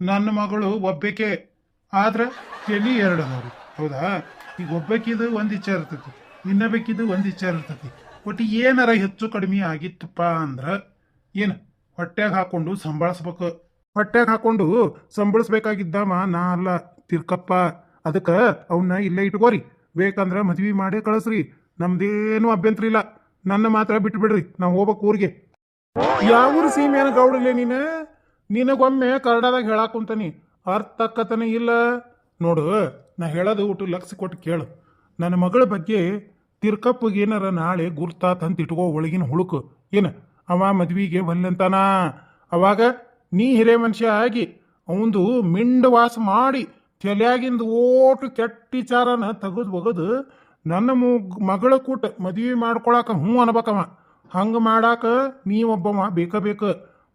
ನನ್ನ ಮಗಳು ಒಬ್ಬಕೆ ಆದ್ರೆ ಎಲ್ಲಿ ಎರಡು ಅದಾವ್ರಿ ಹೌದಾ? ಈಗ ಒಬ್ಬಾಕಿದು ಒಂದು ವಿಚಾರ ಇರ್ತೈತಿ ಇನ್ನಬೇಕಿದು ಒಂದು ವಿಚಾರ ಇರ್ತೈತಿ. ಒಟ್ಟು ಏನಾರ ಹೆಚ್ಚು ಕಡಿಮೆ ಆಗಿತ್ತಪ್ಪ ಅಂದ್ರ ಏನು? ಹೊಟ್ಟೆಗೆ ಹಾಕೊಂಡು ಸಂಬಳಸ್ಬೇಕು ಹೊಟ್ಟೆಗೆ ಹಾಕೊಂಡು ಸಂಭಳಿಸ್ಬೇಕಾಗಿದ್ದಮ್ಮ ನಾ ಅಲ್ಲ, ತಿರ್ಕಪ್ಪ. ಅದಕ್ಕೆ ಅವನ್ನ ಇಲ್ಲೇ ಇಟ್ಕೋರಿ. ಬೇಕಂದ್ರೆ ಮದ್ವಿ ಮಾಡಿ ಕಳಿಸ್ರಿ. ನಮ್ದೇನು ಅಭ್ಯಂತರ ಇಲ್ಲ. ನನ್ನ ಮಾತ್ರ ಬಿಟ್ಬಿಡ್ರಿ. ನಾವು ಹೋಗ್ಬೇಕು ಊರಿಗೆ. ಯಾವ ಸೀಮೆ ಏನ ಗೌಡಲ್ಲೇ ನೀನು? ನಿನಗೊಮ್ಮೆ ಕನ್ನಡದಾಗ ಹೇಳಾಕ್ ಕುಂತಾನಿ. ಅರ್ಥಕ್ಕತನ ಇಲ್ಲ. ನೋಡು, ನಾ ಹೇಳೋದು ಊಟ ಲಕ್ಷ ಕೊಟ್ಟು ಕೇಳು. ನನ್ನ ಮಗಳ ಬಗ್ಗೆ ತಿರ್ಕಪ್ಪಗೆ ಏನಾರ ನಾಳೆ ಗುರ್ತಾತ್ ಅಂತ ಇಟ್ಕೋ ಒಳಗಿನ ಹುಳುಕು. ಏನು? ಅವ ಮದ್ವಿಗೆ ಒಲ್ಲೆಂತಾನ ಅವಾಗ ನೀ ಹಿರೇ ಮನುಷ್ಯ ಆಗಿ ಅವಂದು ಮಿಂಡ ವಾಸ ಮಾಡಿ ತಲೆಯಾಗಿಂದ ಓಟು ಕೆಟ್ಟ ಚಾರನ ತೆಗೆದು ಒಗದು ನನ್ನ ಮಗಳ ಕೂಟ ಮದ್ವಿ ಮಾಡ್ಕೊಳಕ ಹ್ಞೂ ಅನ್ಬೇಕವ. ಹಂಗ ಮಾಡಾಕ ನೀ ಒಬ್ಬವ ಬೇಕ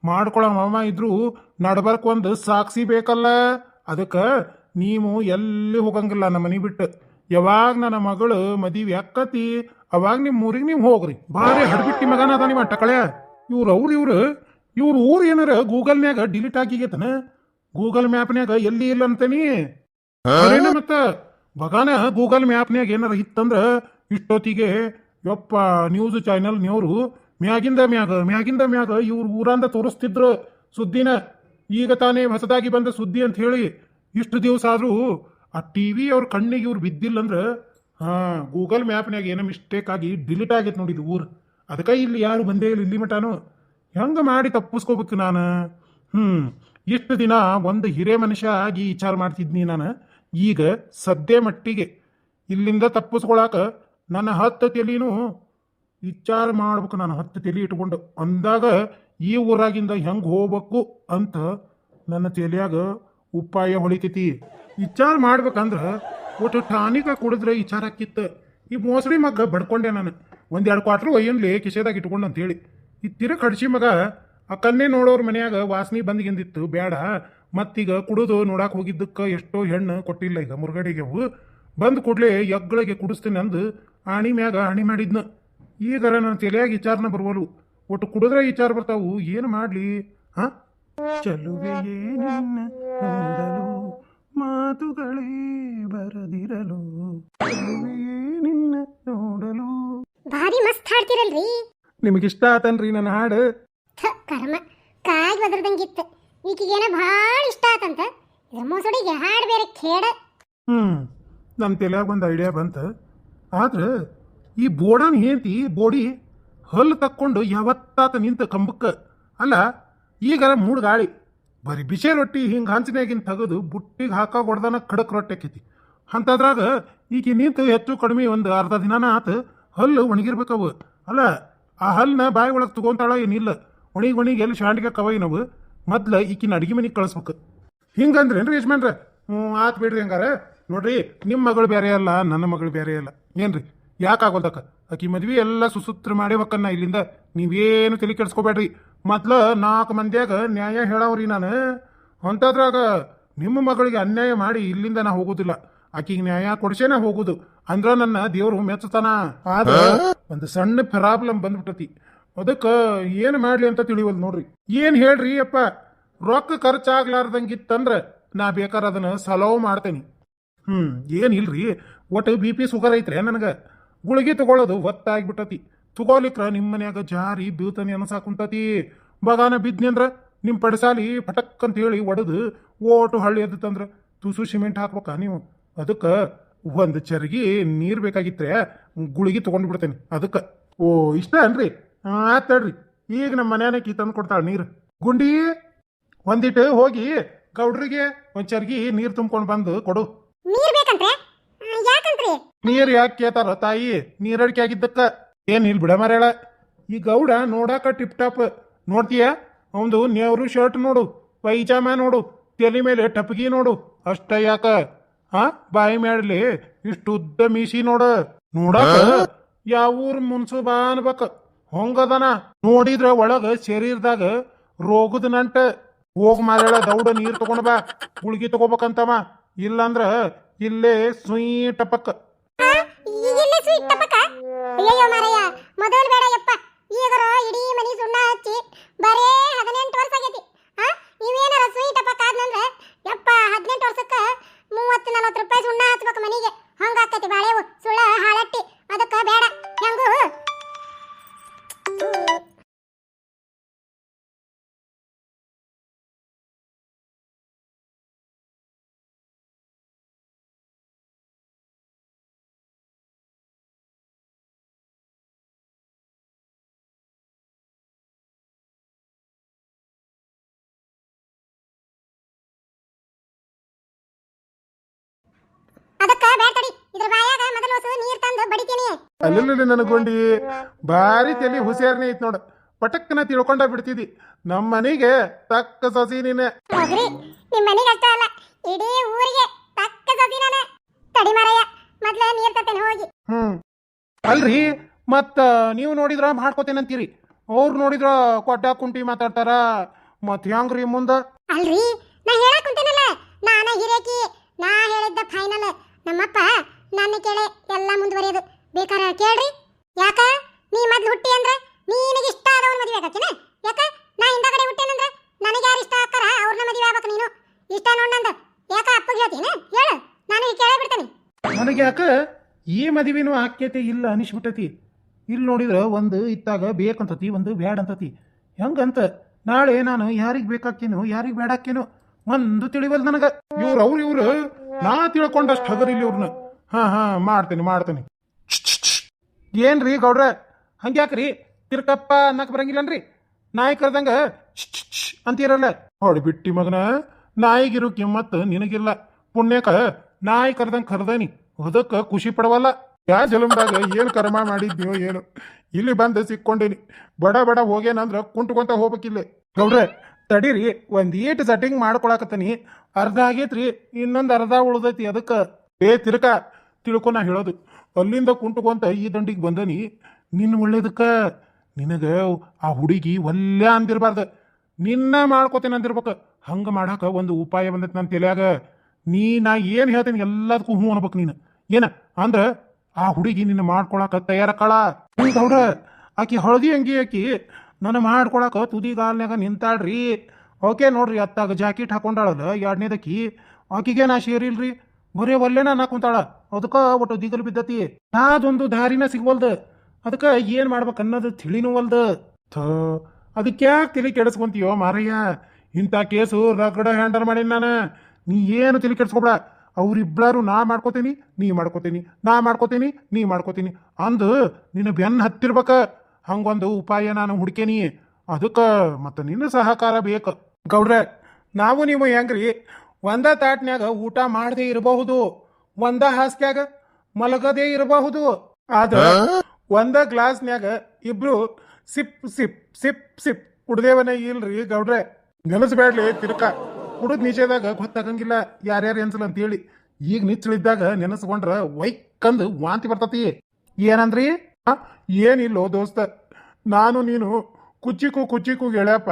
ಬೇಕ ಮಾಮ ಇದ್ರು ನಡ್ಬರ್ಕ್ ಒಂದು ಸಾಕ್ಷಿ ಬೇಕಲ್ಲ. ಅದಕ್ಕ ನೀವು ಎಲ್ಲಿ ಹೋಗಂಗಿಲ್ಲ ನಮ್ಮ ಮನೆ ಬಿಟ್ಟು. ಯಾವಾಗ ನನ್ನ ಮಗಳು ಮದುವೆ ಅಕ್ಕತಿ ಅವಾಗ ನಿಮ್ಮ ಊರಿಗೆ ನೀವು ಹೋಗ್ರಿ. ಭಾರಿ ಹಡ್ಬಿಟ್ಟಿ ಮಗನ ಅದ ನಿಮ್ಮ ಟಕಳೆ ಇವ್ರು ಅವ್ರು ಇವ್ರು, ಇವ್ರ ಊರು ಏನಾರ ಗೂಗಲ್ನ್ಯಾಗ ಡಿಲೀಟ್ ಆಗಿಗೇತನ? ಗೂಗಲ್ ಮ್ಯಾಪ್ನ್ಯಾಗ ಎಲ್ಲಿ ಇಲ್ಲ ಅಂತಾನಿ? ಮತ್ತ? ಬಗಾನ ಗೂಗಲ್ ಮ್ಯಾಪ್ನ್ಯಾಗ ಏನಾರ ಇತ್ತಂದ್ರ ಇಷ್ಟೊತ್ತಿಗೆ ಯಪ್ಪ, ನ್ಯೂಸ್ ಚಾನೆಲ್ನವ್ರು ಮ್ಯಾಗಿಂದ ಮ್ಯಾಗ ಮ್ಯಾಗಿಂದ ಮ್ಯಾಗ ಇವ್ರು ಊರಂದ ತೋರಿಸ್ತಿದ್ರು ಸುದ್ದಿನ. ಈಗ ತಾನೇ ಹೊಸದಾಗಿ ಬಂದ ಸುದ್ದಿ ಅಂತ ಹೇಳಿ ಇಷ್ಟು ದಿವಸ ಆದರೂ ಆ ಟಿ ವಿ ಅವ್ರ ಕಣ್ಣಿಗೆ ಇವ್ರು ಬಿದ್ದಿಲ್ಲ ಅಂದ್ರೆ ಹಾಂ, ಗೂಗಲ್ ಮ್ಯಾಪ್ನಾಗ ಏನೋ ಮಿಸ್ಟೇಕ್ ಆಗಿ ಡಿಲೀಟ್ ಆಗೈತೆ ನೋಡಿದ್ದು ಊರು. ಅದಕ್ಕೆ ಇಲ್ಲಿ ಯಾರು ಬಂದೇ ಇಲ್ಲ, ಇಲ್ಲಿ ಮಟಾನು ಹೆಂಗೆ ಮಾಡಿ ತಪ್ಪಿಸ್ಕೋಬೇಕು ನಾನು? ಹ್ಞೂ ಇಷ್ಟು ದಿನ ಒಂದು ಹಿರೆ ಮನುಷ್ಯ ಆಗಿ ವಿಚಾರ ಮಾಡ್ತಿದ್ನಿ ನಾನು. ಈಗ ಸದ್ಯ ಮಟ್ಟಿಗೆ ಇಲ್ಲಿಂದ ತಪ್ಪಿಸ್ಕೊಳಕ ನನ್ನ ಹತ್ತು ತಲೆನೂ ವಿಚಾರ ಮಾಡ್ಬೇಕು ನಾನು ಹತ್ತು ತಲೆ ಇಟ್ಕೊಂಡು. ಅಂದಾಗ ಈ ಊರಾಗಿಂದ ಹೆಂಗೆ ಹೋಗ್ಬೇಕು ಅಂತ ನನ್ನ ತಲೆಯಾಗ ಉಪಾಯ ಹೊಳಿತೈತಿ. ವಿಚಾರ ಮಾಡ್ಬೇಕಂದ್ರೆ ಒಟ್ಟು ಟಾನಿಕ ಕುಡಿದ್ರೆ ವಿಚಾರ ಆಕಿತ್ತು ಈ ಮೋಸಡಿ ಮಗ ಬಡ್ಕೊಂಡೆ ನಾನು. ಒಂದೆರಡು ಕ್ವಾರ್ಟರ್ ಒಯ್ಯನ್ಲಿ ಕಿಸೆದಾಗ ಇಟ್ಕೊಂಡು ಅಂತೇಳಿ. ಈ ತಿರ ಕಡ್ಸಿ ಮಗ ಆ ಕನ್ನೆ ನೋಡೋರ ಮನೆಯಾಗ ವಾಸನೆ ಬಂದ್ಗಿಂದಿತ್ತು. ಬೇಡ ಮತ್ತೀಗ ಕುಡಿದು ನೋಡಾಕ ಹೋಗಿದ್ದಕ್ಕೆ ಎಷ್ಟೋ ಹೆಣ್ಣು ಕೊಟ್ಟಿಲ್ಲ ಈಗ ಮುರುಗಡೆಗೆ ಬಂದ್ ಕೂಡ್ಲೆ ಎಗ್ಗಳಿಗೆ ಕುಡಿಸ್ತೀನಿ ಅಂದು ಆಣಿ ಮ್ಯಾಗ ಆಣಿ ಮಾಡಿದ್ನ. ಈಗರ ನನ್ನ ತಲೆಯಾಗಿ ವಿಚಾರನ ಬರುವಲು ಒಟ್ಟು ಕುಡಿದ್ರೆ ವಿಚಾರ ಬರ್ತಾವು. ಏನು ಮಾಡಲಿ? ಹಾಂ? ಚಲುವೆಯೇ ನಿನ್ನ ನೋಡಲು ಮಾತುಗಳೇ ಬರದಿರಲು. ಚಲುವೆಯೇ ನಿನ್ನ ನೋಡಲು. ಭಾರಿ ಮಸ್ತ್ ಹಾಡ್ತಿರಲ್ರಿ. ನಿಮಗಿಷ್ಟ ಆತನ್ರಿ ನನ್ನ ಹಾಡು? ಥ ಕರ್ಮ. ಕಾಯಿ ಬದರ್ದಂಗಿತ್ತು ಈಕಿಗೇನ ಭಾಳ ಇಷ್ಟ ಆತಂತ. ಇದ್ರ ಮೋಸಡಿಗೆ ಹಾಡ್ ಬೇರೆ ಖೇಡ ಹ್ಞೂ ನನ್ನ ತಲೆಯಾಗ ಒಂದು ಐಡಿಯಾ ಬಂತ. ಆದ್ರೆ ಈ ಬೋಡನ್ ಹೇಂತಿ ಬೋಡಿ ಹಲ್ಲು ತಕ್ಕೊಂಡು ಯಾವತ್ತಾತ ನಿಂತ ಕಂಬಕ್ಕೆ. ಅಲ್ಲ ಈಗರ ಮೂಡ್ ಗಾಳಿ. ಬರೀ ಬಿಸಿ ರೊಟ್ಟಿ ಹಿಂಗೆ ಹಂಚಿನಾಗಿನ ತೆಗೆದು ಬುಟ್ಟಿಗೆ ಹಾಕ ಹೊಡ್ದನ ಖಡಕ್ ರೊಟ್ಟಿ ಆಕೈತಿ. ಅಂಥದ್ರಾಗ ಈಗ ನಿಂತು ಹೆಚ್ಚು ಕಡಿಮೆ ಒಂದು ಅರ್ಧ ದಿನನ ಆತು ಹಲ್ಲು ಒಣಗಿರ್ಬೇಕವು. ಅಲ್ಲ, ಆ ಹಲ್ಲನ್ನ ಬಾಯಿ ಒಳಗೆ ತಗೊಂತಾಳ ಏನಿಲ್ಲ. ಒಣಗಿ ಒಣಗಿ ಎಲ್ಲಿ ಶಾಂಡಿಗೆ ಕವೈ ನಾವು ಮೊದ್ಲು ಈಕಿನ ಅಡಿಗೆ ಮನೆಗೆ ಕಳಿಸ್ಬೇಕು. ಹಿಂಗಂದ್ರೇನ್ರಿ ಯಜಮಾನ್ರ? ಹ್ಞೂ ಆತು ಬಿಡ್ರಿ ಹಂಗಾರ. ನೋಡ್ರಿ ನಿಮ್ಮ ಮಗಳು ಬೇರೆ ಅಲ್ಲ, ನನ್ನ ಮಗಳು ಬೇರೆ ಅಲ್ಲ. ಏನ್ರಿ? ಯಾಕಾಗೋದಕ್ಕ? ಆಕಿ ಮದ್ವಿ ಎಲ್ಲ ಸುಸೂತ್ರ ಮಾಡಿ ಹೊಕ್ಕನ್ನ ಇಲ್ಲಿಂದ ನೀವೇನು ತಲೆ ಕೆಡ್ಸ್ಕೊಬೇಡ್ರಿ. ಮೊದ್ಲು ನಾಲ್ಕು ಮಂದಿಯಾಗ ನ್ಯಾಯ ಹೇಳವ್ರಿ ನಾನು. ಅಂಥದ್ರಾಗ ನಿಮ್ಮ ಮಗಳಿಗೆ ಅನ್ಯಾಯ ಮಾಡಿ ಇಲ್ಲಿಂದ ನಾ ಹೋಗೋದಿಲ್ಲ. ಆಕಿಗೆ ನ್ಯಾಯ ಕೊಡ್ಸೇನ ಹೋಗುದು. ಅಂದ್ರ ನನ್ನ ದೇವ್ರು ಮೆಚ್ಚತಾನ ಆದ್ರೆ ಒಂದು ಸಣ್ಣ ಪ್ರಾಬ್ಲಮ್ ಬಂದ್ಬಿಟ್ಟತಿ. ಅದಕ್ಕೆ ಏನು ಮಾಡ್ಲಿ ಅಂತ ತಿಳಿವಲ್ ನೋಡ್ರಿ. ಏನು ಹೇಳ್ರಿ ಅಪ್ಪ? ರೊಕ್ಕ ಖರ್ಚಾಗ್ಲಾರ್ದಂಗಿತ್ತಂದ್ರೆ ನಾ ಬೇಕಾರ ಅದನ್ನ ಸಲವು ಮಾಡ್ತೇನೆ. ಹ್ಮ್ ಏನಿಲ್ರಿ ಒಟ್ಟು ಬಿ ಪಿ ಸುಗರ್ ಐತ್ರಿ ನನಗ. ಗುಳಿಗೆ ತಗೊಳ್ಳೋದು ಒತ್ತಾಗ್ಬಿಟ್ಟತಿ. ತಗೋಲಿಕ್ರ ನಿಮ್ಮ ಮನ್ಯಾಗ ಜಾರಿ ಬೀಳ್ತಾನೆ ಅನ್ಸಾಕುಂತತಿ ಬಗಾನ ಬಿದ್ನಿ ಅಂದ್ರ ನಿಮ್ಮ ಪಡಸಾಲಿ ಪಟಕ್ ಅಂತ ಹೇಳಿ ಒಡೆದು ಓಟು ಹಳ್ಳಿ ಎದ್ದತ್ತಂದ್ರ ತುಸು ಸಿಮೆಂಟ್ ಹಾಕ್ಬೇಕ ನೀವು. ಅದಕ್ಕೆ ಒಂದು ಚರ್ಗಿ ನೀರು ಬೇಕಾಗಿತ್ರೆ ಗುಳಿಗೆ ತೊಗೊಂಡು ಬಿಡ್ತೇನೆ ಅದಕ್ಕೆ. ಓ, ಇಷ್ಟ ಅನ್ರಿ ಆತ್ ತಡ್ರಿ ಈಗ ನಮ್ಮ ಮನ್ಯಾನ ಕಿ ತಂದು ಕೊಡ್ತಾಳೆ ನೀರು. ಗುಂಡಿ ಒಂದಿಟ್ಟು ಹೋಗಿ ಗೌಡ್ರಿಗೆ ಒಂದು ಚರ್ಗಿ ನೀರು ತುಂಬ್ಕೊಂಡು ಬಂದು ಕೊಡು. ನೀರ್ ನೀರು ಯಾಕೆ ಕೇತಾರ ತಾಯಿ? ನೀರಡಿಕೆ ಆಗಿದ್ದಕ್ಕ. ಏನ್ ಇಲ್ಲಿ ಬಿಡ ಮರೇಳ ಈ ಗೌಡ ನೋಡಾಕ ಟಿಪ್ ಟಾಪ್ ನೋಡ್ತೀಯ? ಅವಂದು ನೇವ್ರು ಶರ್ಟ್ ನೋಡು ಪೈಜಾಮ ನೋಡು ತಲೆ ಮೇಲೆ ಟಪ್ಗಿ ನೋಡು. ಅಷ್ಟ ಯಾಕ? ಹಾ ಬಾಯಿ ಮೇಡಲಿ ಇಷ್ಟು ಉದ್ದ ಮೀಸಿ ನೋಡ. ನೋಡಾಕ ಯಾವ ಊರ್ ಮುನ್ಸು ಬಾ ಅನ್ಬೇಕ. ಹೊಂಗದನ. ನೋಡಿದ್ರ ಒಳಗ ಶರೀರದಾಗ ರೋಗದ ನಂಟ. ಹೋಗ್ ಮಾರೇಳ ದೌಡ ನೀರ್ ತಗೊಂಡ್ ಬಾ. ಗುಳ್ಗಿ ತಗೋಬೇಕಂತವ. ಇಲ್ಲಂದ್ರ ಇಲ್ಲೇ ಸುಯ್ ಟಪಕ್. ಟಪಕ ಇದ್ರ ಬಾಯಾಗ ಮೊದಲು ಹೊಸ ನೀರ್ ತಂದು ಬಡಿತೀನಿ. ಅಲ್ಲಲ್ಲಿ ನನಗೊಂಡಿ ಭಾರಿ ತಲೆ ಹುಷಾರನೇ ಐತ್ ನೋಡ. ಪಟಕ್ಕನ ತಿಳ್ಕೊಂಡ ಬಿಡ್ತಿದಿ. ನಮ್ಮ ಮನೆಗೆ ತಕ್ಕ ಸಸಿ ನೀನೆ. ಹೋಗ್ರಿ. ನಿಮ್ ಮನೆಗೆ ಅಷ್ಟ ಅಲ್ಲ ಇಡೀ ಊರಿಗೆ ತಕ್ಕ ಸಸಿ ನಾನೇ. ತಡಿ ಮಾರಯ್ಯ ಮೊದ್ಲ ನೀರ್ ತರ್ತೇನೆ ಹೋಗಿ. ಹ್ಮ್. ಅಲ್ರಿ ಮತ್ತ ನೀವು ನೋಡಿದ್ರ ಮಾಡ್ಕೋತೇನಂತೀರಿ ಅವ್ರು ನೋಡಿದ್ರ ಕೊಟ್ಟ ಕುಂಟಿ ಮಾತಾಡ್ತಾರ. ಮತ್ ಹೆಂಗ್ರಿ ಮುಂದ? ಅಲ್ರಿ ನಾ ಹೇಳಕ್ ಕುಂತೇನಲ್ಲ ನಾನ ಹಿರೇಕಿ ನನ್ನ ಕೇಳೆ, ಎಲ್ಲ ಮುಂದುವರಿಯೋದು. ಬೇಕಾರ ಕೇಳ್ರಿ? ಯಾಕ? ನೀ ಮೊದ್ಲು ಹುಟ್ಟಿ ಅಂದ್ರ ನೀನಿಗೆ ಇಷ್ಟ ಆದವನ್ ಮದುವೆ ಆಗತ್ತೇನೆ? ಯಾಕ? ನಾ ಹಿಂದ ಕಡೆ ಹುಟ್ಟೇನಂದ್ರ ನನಗೆ ಯಾರು ಇಷ್ಟ ಆಗ್ತಾರ? ಅವ್ರನ್ನ ಮದುವೆ ಆಗ್ಬೇಕು ನೀನು. ಇಷ್ಟ ನೋಡಂದ ಯಾಕ ಅಪ್ಪಗೆ ಹೇಳ್ತೀನಿ? ಹೇಳು. ನಾನು ಕೇಳೇ ಬಿಡ್ತೇನೆ. ನನಗೆ ಯಾಕ? ಈ ಮದುವೆನೂ ಆಕ್ಯತೆ ಇಲ್ಲ ಅನಿಸ್ಬಿಟ್ಟತಿ. ಇಲ್ಲಿ ನೋಡಿದ್ರೆ ಒಂದು ಇತ್ತಾಗ ಬೇಕಂತತಿ, ಒಂದು ಬೇಡ ಅಂತತಿ ಹೆಂಗಂತ? ನಾಳೆ ನಾನು ಯಾರಿಗೆ ಬೇಕಾಕೇನು ಯಾರಿಗೆ ಬೇಡಾಕೇನು ಒಂದು ತಿಳಿವಲ್ ನನಗೆ. ಇವ್ರು ಅವ್ರು ಇವ್ರು ನಾ ತಿಳ್ಕೊಂಡಷ್ಟು ಹಗರಿಲ್ಲ ಇವ್ರನ್ನ ಹಾ ಹಾ, ಮಾಡ್ತೀನಿ ಮಾಡ್ತೀನಿ. ಏನ್ರಿ ಗೌಡ್ರ? ಹಂಗ್ಯಾಕ್ರಿ? ತಿರ್ಕಪ್ಪ ಅನ್ನಕ್ ಬರಂಗಿಲ್ಲನ್ರಿ? ನಾಯಿ ಕರೆದಂಗ ಅಂತಿರಲ್ಲ? ಹೊಡಿ ಬಿಟ್ಟಿ ಮಗನ, ನಾಯಿಗಿರು ಕಿಮ್ಮತ್ ನಿನಗಿಲ್ಲ. ಪುಣ್ಯಕ ನಾಯಿ ಕರ್ದಂಗ ಕರ್ದನಿ. ಅದಕ್ಕ ಖುಷಿ ಪಡವಲ್ಲ. ಯಾ ಜಲಮ್ದಾಗ ಏನು ಕರ್ಮ ಮಾಡಿದ್ಯೋ ಏನು. ಇಲ್ಲಿ ಬಂದು ಸಿಕ್ಕೊಂಡೇನಿ. ಬಡ ಬಡ ಹೋಗೇನಂದ್ರ ಕುಂಟ್ಕೊಂತ ಹೋಗ್ಬೇಕಿಲ್ಲ. ಗೌಡ್ರೆ, ತಡೀರಿ. ಒಂದ್ ಸೆಟ್ಟಿಂಗ್ ಮಾಡ್ಕೊಳಕತ್ತೀನಿ. ಅರ್ಧ ಆಗೇತ್ರಿ. ಇನ್ನೊಂದು ಅರ್ಧ ಉಳ್ದೈತಿ ಅದಕ್ಕೆ. ಏ, ತಿರ್ಕ. ತಿಳ್ಕೊ ನಾ ಹೇಳೋದು. ಅಲ್ಲಿಂದ ಕುಂಟ್ಕೊಂತ ಈ ದಂಡಿಗೆ ಬಂದನಿ ನಿನ್ನ ಒಳ್ಳೇದಕ್ಕೆ ನಿನಗೆ ಆ ಹುಡುಗಿ ಒಲ್ಲೆ ಅಂದಿರ್ಬಾರ್ದ. ನಿನ್ನ ಮಾಡ್ಕೋತೇನೆ ಅಂದಿರ್ಬೇಕು. ಹಂಗೆ ಮಾಡಾಕ ಒಂದು ಉಪಾಯ ಬಂದೈತಿ ನನ್ನ ತಲೆಯಾಗ. ನೀ ನಾ ಏನು ಹೇಳ್ತೇನೆ ಎಲ್ಲದಕ್ಕೂ ಹ್ಞೂ ಅನ್ಬೇಕು ನೀನು. ಏನ? ಅಂದ್ರೆ ಆ ಹುಡುಗಿ ನಿನ್ನ ಮಾಡ್ಕೊಳಕ ತಯಾರಕ್ಕಳ ಹೌದ್ರ ಆಕಿ ಹಳದಿ ಅಂಗಿ ಆಕಿ, ನನ್ನ ಮಾಡ್ಕೊಳಕ ತುದಿಗಾಲ್ನಾಗ ನಿಂತಾಳ್ರಿ. ಓಕೆ ನೋಡ್ರಿ, ಅತ್ತಾಗ ಜಾಕೆಟ್ ಹಾಕೊಂಡಾಳಲ್ಲ, ಎರಡನೇದಕ್ಕಿ ಆಕಿಗೆ ನಾ ಸೇರಿಲ್ರಿ. ಬರೇ ಒಲ್ಲೆನ ನಾ ಕುಂತಾಳ. ಅದಕ್ಕ ಒಟ್ಟು ದಿಗಲು ಬಿದ್ದತಿ. ಅದೊಂದು ದಾರಿನ ಸಿಗವಲ್ದು. ಅದಕ್ಕೆ ಏನು ಮಾಡ್ಬೇಕು ಅನ್ನೋದು ತಿಳಿನೂ ಥ ಥೋ ಅದಕ್ಯಾಕೆ ತಿಳಿ ಕೆಡಿಸ್ಕೊಂತೀಯೋ ಮಾರಯ್ಯ? ಇಂಥ ಕೇಸು ರಗಡ ಹ್ಯಾಂಡಲ್ ಮಾಡೀನಿ ನಾನು. ನೀ ಏನು ತಿಳಿ ಕೆಡಿಸ್ಕೊಬೇಡ. ಅವ್ರಿಬ್ಳಾರು ನಾ ಮಾಡ್ಕೋತೀನಿ, ನೀ ಮಾಡ್ಕೋತೀನಿ, ನಾ ಮಾಡ್ಕೋತೀನಿ, ನೀ ಮಾಡ್ಕೋತೀನಿ ಅಂದು ನಿನ್ನ ಬೆನ್ನು ಹತ್ತಿರ್ಬೇಕ. ಹಂಗೊಂದು ಉಪಾಯ ನಾನು ಹುಡ್ಕೇನಿ. ಅದಕ್ಕೆ ಮತ್ತು ನಿನ್ನ ಸಹಕಾರ ಬೇಕು. ಗೌಡ್ರೆ, ನಾವು ನೀವು ಹೆಂಗ್ರಿ? ಒಂದ ತಾಟ್ನ್ಯಾಗ ಊಟ ಮಾಡದೆ ಇರಬಹುದು ಒಂದ ಹಾಸ್ಗ್ಯಾಗ ಮಲಗದೇ ಇರಬಹುದು. ಆದ್ರ ಒಂದ ಗ್ಲಾಸ್ನ್ಯಾಗ ಇಬ್ರು ಸಿಪ್ ಸಿಪ್ ಸಿಪ್ ಸಿಪ್ ಕುಡ್ದೇವನ ಇಲ್ರಿ ಗೌಡ್ರೆ. ನೆನಸ್ಬೇಡ್ಲಿ ತಿರ್ಕ. ಕುಡಿದ್ ನಿಜದಾಗ ಗೊತ್ತಾಗಂಗಿಲ್ಲ ಯಾರ್ಯಾರು ಅಂತ ಹೇಳಿ ಈಗ ನಿಚ್ಚಳಿದ್ದಾಗ ನೆನೆಸ್ಕೊಂಡ್ರ ವೈಕಂದ್ ವಾಂತಿ ಬರ್ತತಿ. ಏನಂದ್ರಿ? ಏನಿಲ್ಲೋ ದೋಸ್ತ. ನಾನು ನೀನು ಕುಚ್ಚಿಕು ಕುಚ್ಚಿಕು ಗೆಳೆಯಪ್ಪ.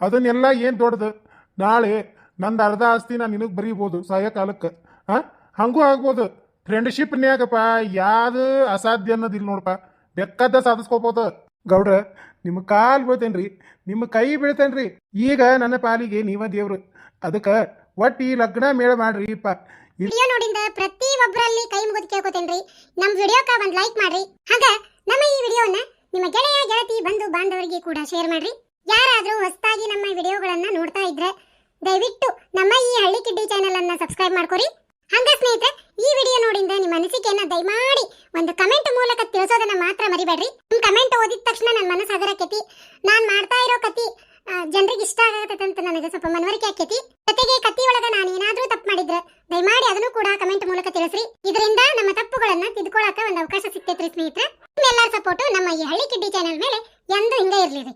ಅದನ್ನೆಲ್ಲ ಏನು ದೊಡ್ಡದು? ನಾಳೆ ನಂದು ಅರ್ಧ ಆಸ್ತಿ ನಾನು ನಿನಗೆ ಬರೀಬೋದು ಸಾಯಕಾಲಕ್ಕೆ ಹಾಂ? ಹಂಗೂ ಆಗ್ಬೋದು. ಫ್ರೆಂಡ್ಶಿಪ್ನ್ಯಾಗಪ್ಪ ಯಾವುದು ಅಸಾಧ್ಯ ಅನ್ನೋದಿಲ್ಲ ನೋಡಪ್ಪ. ಬೆಕ್ಕದ್ದ ಸಾಧಿಸ್ಕೋಬೋದು. ಗೌಡ್ರ ನಿಮ್ಮ ಕಾಲ್ ಬೀಳ್ತೇನ್ರಿ. ನಿಮ್ಮ ಕೈ ಬೀಳ್ತೇನ್ರಿ. ಈಗ ನನ್ನ ಪಾಲಿಗೆ ನೀವ ದೇವ್ರು. ಅದಕ್ಕೆ ಒಟ್ಟು ಈ ಲಗ್ನ ಮೇಳ ಮಾಡ್ರಿಪ್ಪ. ಇಲ್- ವಿಡಿಯೋ ನೋಡಿಂದ ಪ್ರತಿ ಒಬ್ಬರಲ್ಲಿ ಕೈ ಮುಗಿದು ಕೇಳ್ಕೊತೇನ್ರಿ. ನಮ್ಮ ವಿಡಿಯೋಕ ಒಂದು ಲೈಕ್ ಮಾಡ್ರಿ. ಹಾಗ ನಮ್ಮ ಈ ವಿಡಿಯೋನ ನಿಮ್ಮ ಗೆಳೆಯ ಗೆಳತಿ ಬಂಧು ಬಾಂಧವರಿಗೆ ಕೂಡ ಶೇರ್ ಮಾಡ್ರಿ. ಯಾರಾದರೂ ಹೊಸದಾಗಿ ನಮ್ಮ ವಿಡಿಯೋಗಳನ್ನ ನೋಡ್ತಾ ಇದ್ರೆ ದಯವಿಟ್ಟು ನಮ್ಮ ಈ ಹಳ್ಳಿ ಕಿಡ್ಡಿ ಚಾನೆಲ್ ಅನ್ನ ಸಬ್ಸ್ಕ್ರೈಬ್ ಮಾಡ್ಕೊರಿ. ಹಂಗ ಸ್ನೇಹಿತರೆ, ಈ ವಿಡಿಯೋ ನೋಡಿಂದ ನಿಮ್ಮ ಅನಿಸಿಕೆಯನ್ನ ದಯಮಾಡಿ ಒಂದು ಕಮೆಂಟ್ ಮೂಲಕ ತಿಳಿಸೋದನ್ನ ಮಾತ್ರ ಮರಿಬೇಡ್ರಿ. ನಿಮ್ ಕಮೆಂಟ್ ಓದಿದ ತಕ್ಷಣ ನನ್ನ ಮನಸ್ಸು ಹಗರಕೈತಿ ನಾನ್ ಮಾಡ್ತಾ ಇರೋ ಕತಿ ಜನರಿಗೆ ಇಷ್ಟ ಆಗತ್ತೆ ಅಂತ ನನಗೆ ಸ್ವಲ್ಪ ಮನವರಿಕೆ ಆಕೈತಿ ಜೊತೆಗೆ ಕತಿ ಒಳಗ ನಾನು ಏನಾದ್ರೂ ತಪ್ಪು ಮಾಡಿದ್ರೆ ದಯಮಾಡಿ ಅದನ್ನು ಕೂಡ ಕಮೆಂಟ್ ಮೂಲಕ ತಿಳಿಸ್ರಿ. ಇದರಿಂದ ನಮ್ಮ ತಪ್ಪುಗಳನ್ನ ತಿದ್ಕೊಳ್ಳಾಕ ಒಂದು ಅವಕಾಶ ಸಿಗ್ತೈತ್ರಿ ಸ್ನೇಹಿತರೆ. ನಿಮ್ಮೆಲ್ಲರ ಸಪೋರ್ಟ್ ನಮ್ಮ ಈ ಹಳ್ಳಿ ಕಿಡ್ಡಿ ಚಾನೆಲ್ ಮೇಲೆ ಎಂದು ಹಿಂಗೆ ಇರ್ಲಿ ರೀ.